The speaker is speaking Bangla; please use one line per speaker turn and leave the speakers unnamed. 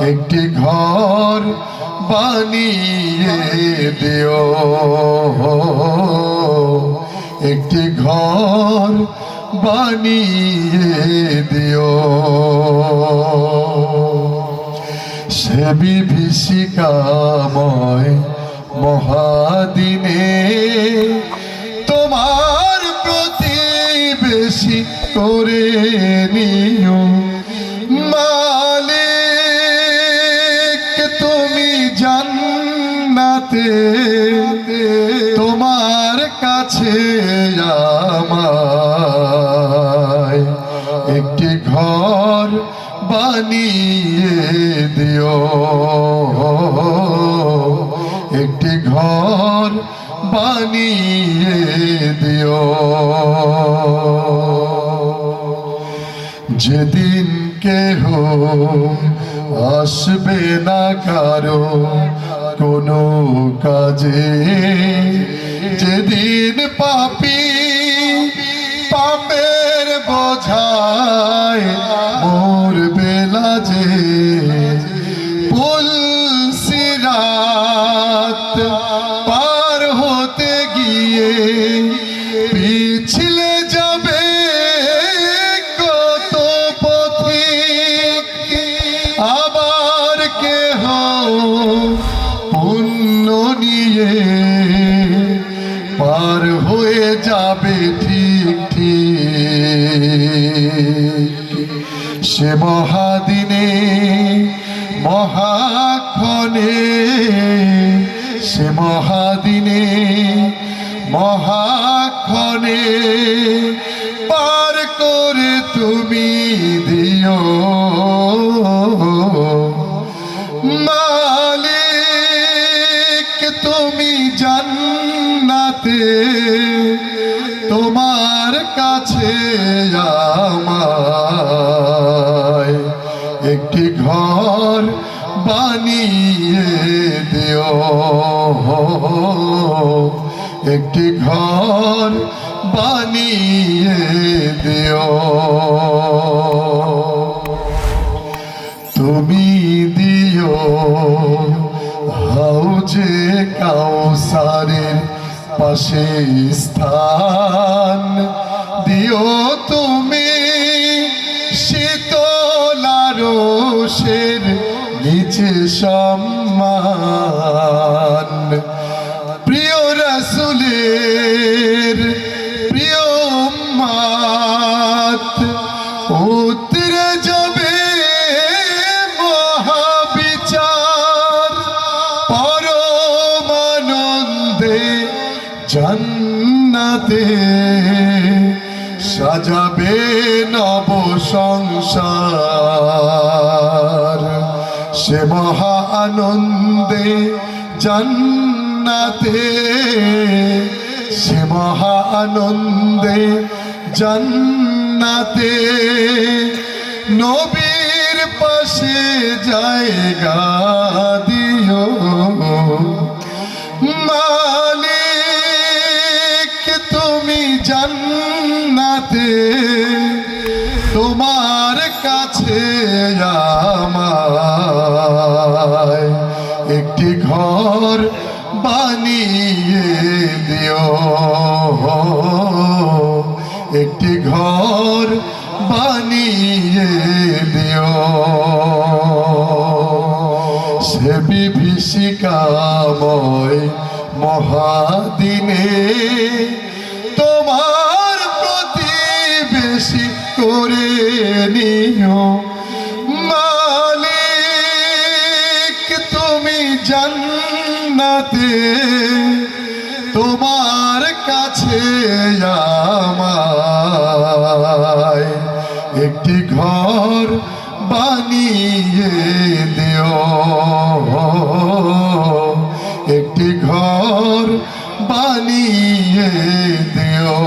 একটি ঘর বানিয়ে দিও। একটি ঘর বানিয়ে দিও। সে বিভীষিকাময় মহাদিনে তোমার প্রতি বেশি করে নিও। তোমার কাছে আমায় একটি ঘর বানিয়ে দিও। একটি ঘর বানিয়ে দিও। যেদিন কেহ আসবে না কারও কোনো কাজে যেদিন পাপি পাপের বোঝায় মোর বেলা যে পার হতে গিয়ে পিছলে পুণ্য নিয়ে পার হয়ে যাবে ঠিক ঠিক। সে মহাদিনে, মহাক্ষণে, সে মহাদিনে, মহাক্ষণে পার করে তুমি তোমার কাছে আমায় একটি ঘর বানিয়ে দিও। একটি ঘর বানিয়ে দিও। তুমি দিও হাউজে কাউসারের পাশে স্থান দিও তুমি শীতলারসের নিচে সম্মান জান্নাতে সাজাবে নব সংসার। সে মহা আনন্দে জান্নাতে, সে মহা আনন্দে জান্নাতে। নবীর পাশে জায়গা দিও। জান্নাতে, তোমার কাছে আমায় একটি ঘর বানিয়ে দিও। একটি ঘর বানিয়ে দিও। সে বিভীষিকাময় মহাদিনে মালিক তুমি জান্নাতে তোমার কাছে আমায় একটি ঘর বানিয়ে দিও। একটি ঘর বানিয়ে দিও।